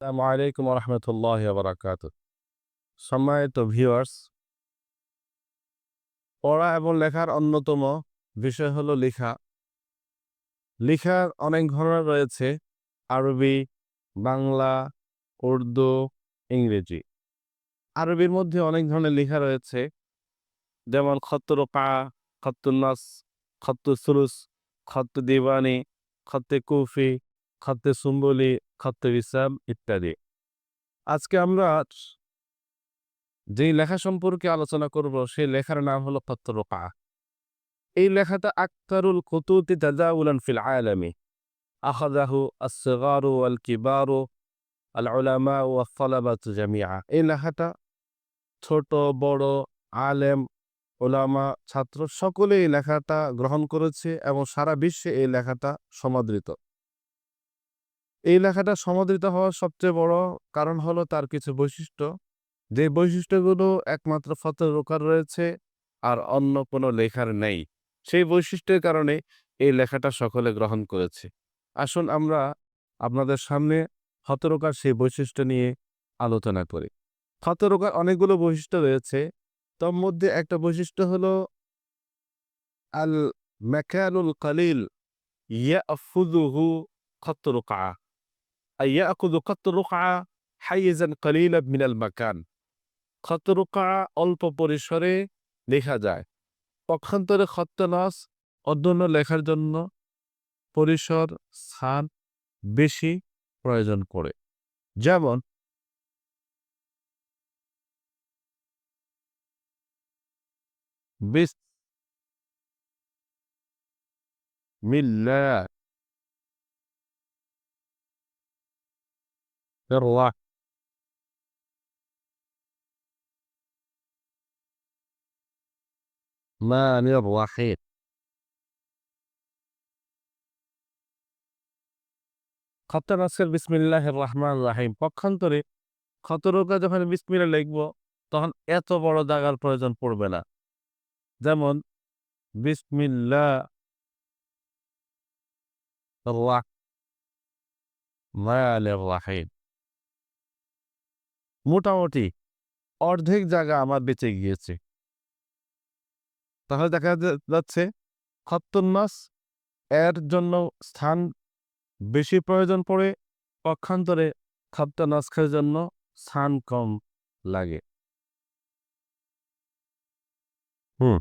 আসসালামু আলাইকুম রহমতুল্লাহ বারাকাত সম্মানিত ভিউয়ার্স, পড়া এবং লেখার অন্যতম বিষয় হলো লেখা। লেখার অনেক ধরনের রয়েছে, আরবি, বাংলা, উর্দু, ইংরেজি। আরবির মধ্যে অনেক ধরনের লেখা রয়েছে, যেমন খত্তুর পা খত্তুন্নাস খত্তু সুলুস, খত্ত দিবানি খত্তে কুফি খত্তে সুম্বলি খত্তে বিশ্রাম ইত্যাদি। আজকে আমরা যেই লেখা সম্পর্কে আলোচনা করব, সেই লেখার নাম হলো খত্তরোকা এই লেখাটা আক্তারুল কুতুতি তাজাউলান ফিল আলামি। আখাদাহু আসগারু আল কিবারু আল উলামা ও ফলাবাত জামিয়া এই লেখাটা ছোট, বড়, আলেম ওলামা ছাত্র সকলে এই লেখাটা গ্রহণ করেছে এবং সারা বিশ্বে এই লেখাটা সমাদৃত। এই লেখাটা সমাদৃত হওয়ার সবচেয়ে বড় কারণ হলো তার কিছু বৈশিষ্ট্য। যে বৈশিষ্ট্যগুলো একমাত্র ফতের রোকার রয়েছে আর অন্য কোনো লেখার নেই, সেই বৈশিষ্ট্যের কারণে এই লেখাটা সকলে গ্রহণ করেছে। আসুন আমরা আপনাদের সামনে হতরোকার সেই বৈশিষ্ট্য নিয়ে আলোচনা করি। হতরোকার অনেকগুলো বৈশিষ্ট্য রয়েছে। তার মধ্যে একটা বৈশিষ্ট্য হলো আল মেকানুল কালিল ইয়াফুদুহু খতরুকা হাইয়েজান কালিলা মিনাল মাকান খতরুকা অল্প পরিসরে লেখা যায়। পক্ষান্তরে খত্তনস অন্যান্য লেখার জন্য পরিসর স্থান বেশি প্রয়োজন করে। যেমন বিস মিল্লা الرحمن الرحيم খত্তার আজকের বিসমিল্লাহ রহমান রাহিম পক্ষান্তরে খতরকা যখন বিসমিল্লা লিখব তখন এত বড় দাগার প্রয়োজন পড়বে না যেমন বিসমিল্লা রাহিম মোটামুটি অর্ধেক জায়গা আমার বেঁচে গিয়েছে। তাহলে দেখা যাচ্ছে খত্তন্নাস এর জন্য স্থান বেশি প্রয়োজন পড়ে, পক্ষান্তরে খত্তনাস্কের জন্য স্থান কম লাগে। হুম।